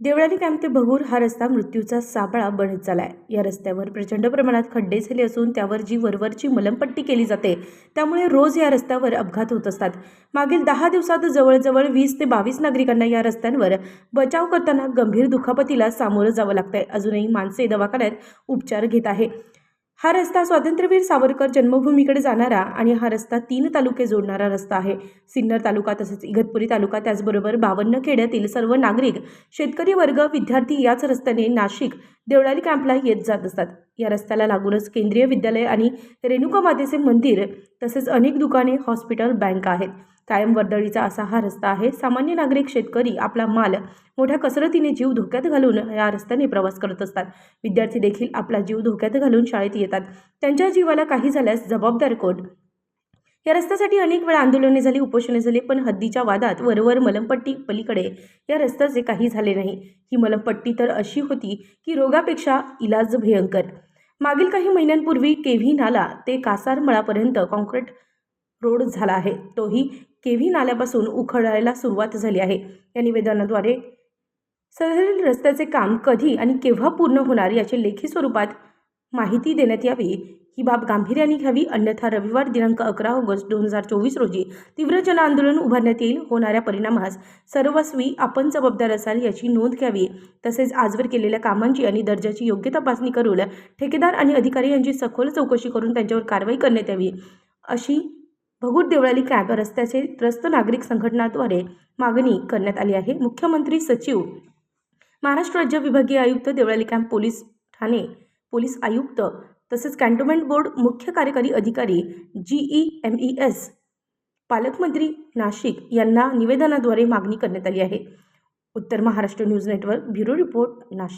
Deolali camp ते भगूर हा रस्ता मृत्यूचा साबळा बनत चालला आहे या रस्त्यावर प्रचंड प्रमाणात खड्डे झाले असून त्यावर जी वरवरची मलमपट्टी केली जाते त्यामुळे रोज या रस्त्यावर अपघात होत असतात. मागील दहा दिवसात जवळजवळ वीस ते बावीस नागरिकांना या रस्त्यांवर बचाव करताना गंभीर दुखापतीला सामोरं जावं लागतंय. अजूनही माणसे दवाखान्यात उपचार घेत आहे. हा रस्ता स्वातंत्र्यवीर सावरकर जन्मभूमीकडे जाणारा आणि हा रस्ता तीन तालुके जोडणारा रस्ता आहे. सिन्नर तालुका तसेच इगतपुरी तालुका त्याचबरोबर बावन्न खेड्यातील सर्व नागरिक शेतकरी वर्ग विद्यार्थी याच रस्त्याने नाशिक देवळाली कॅम्पला येत जात असतात. या रस्त्याला लागूनच केंद्रीय विद्यालय आणि रेणुका मातेचे मंदिर तसेच अनेक दुकाने हॉस्पिटल बँक आहेत. कायम वर्दळीचा असा हा रस्ता आहे. सामान्य नागरिक शेतकरी आपला माल मोठ्या कसरतीने जीव धोक्यात घालून या रस्त्याने प्रवास करत असतात. विद्यार्थी देखील आपला जीव धोक्यात घालून शाळेत येतात. त्यांच्या जीवाला काही झाल्यास जबाबदार कोण? या रस्त्यासाठी अनेक वेळा आंदोलने झाली उपोषणे झाली पण हद्दीच्या वादात वरवर मलमपट्टी पलीकडे या रस्त्याचे काही झाले नाही. ही मलमपट्टी तर अशी होती की रोगापेक्षा इलाज भयंकर. मागील काही महिन्यांपूर्वी केव्ही नाला ते कासारमळापर्यंत कॉन्क्रीट रोड झाला आहे. तोही केव्ही नाल्यापासून उखडायला सुरुवात झाली आहे. या निवेदनाद्वारे सदरील रस्त्याचे काम कधी आणि केव्हा पूर्ण होणार याची लेखी स्वरूपात माहिती देण्यात यावी. ही बाब गांभीर्याने घ्यावी अन्यथा रविवार दिनांक अकरा ऑगस्ट दोन हजार चोवीस रोजी तीव्र जनआंदोलन उभारण्यात येईल होणाऱ्या परिणामास सर्वस्वी आपण जबाबदार असाल याची नोंद घ्यावी. तसेच आजवर केलेल्या कामांची आणि दर्जाची योग्य तपासणी करून ठेकेदार आणि अधिकारी यांची सखोल चौकशी करून त्यांच्यावर कारवाई करण्यात यावी. अशी भगूर देवळाली कॅब रस्त्याचे त्रस्त नागरिक संघटनाद्वारे मागणी करण्यात आली आहे. मुख्यमंत्री सचिव महाराष्ट्र राज्य विभागीय आयुक्त देवळाली कॅम्प पोलीस ठाणे पोलीस आयुक्त तसेच कॅन्टोन्मेंट बोर्ड मुख्य कार्यकारी अधिकारी जीई एम ई एस पालकमंत्री नाशिक यांना निवेदनाद्वारे मागणी करण्यात आली आहे. उत्तर Maharashtra news network bureau report Nashik.